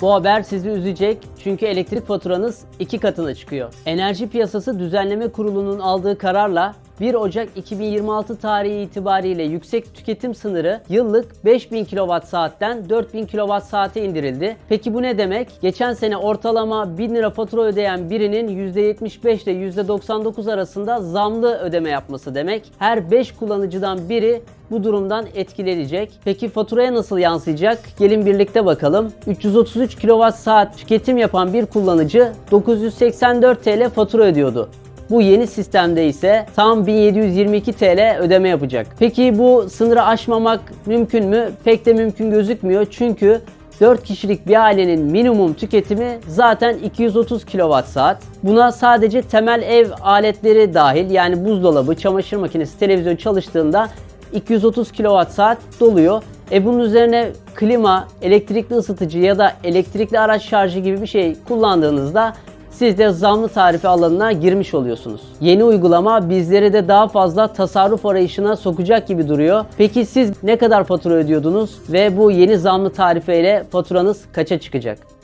Bu haber sizi üzecek çünkü elektrik faturanız iki katına çıkıyor. Enerji Piyasası Düzenleme Kurulu'nun aldığı kararla 1 Ocak 2026 tarihi itibariyle yüksek tüketim sınırı yıllık 5000 kWh'den 4000 kWh'e indirildi. Peki bu ne demek? Geçen sene ortalama 1000 lira fatura ödeyen birinin %75 ile %99 arasında zamlı ödeme yapması demek. Her 5 kullanıcıdan biri bu durumdan etkilenecek. Peki faturaya nasıl yansıyacak? Gelin birlikte bakalım. 333 kWh tüketim yapan bir kullanıcı 984 TL fatura ödüyordu. Bu yeni sistemde ise tam 1722 TL ödeme yapacak. Peki bu sınırı aşmamak mümkün mü? Pek de mümkün gözükmüyor. Çünkü 4 kişilik bir ailenin minimum tüketimi zaten 230 kWh. Buna sadece temel ev aletleri dahil yani buzdolabı, çamaşır makinesi, televizyon çalıştığında 230 kWh doluyor. E bunun üzerine klima, elektrikli ısıtıcı ya da elektrikli araç şarjı gibi bir şey kullandığınızda siz de zamlı tarife alanına girmiş oluyorsunuz. Yeni uygulama bizleri de daha fazla tasarruf arayışına sokacak gibi duruyor. Peki siz ne kadar fatura ödüyordunuz ve bu yeni zamlı tarifeyle faturanız kaça çıkacak?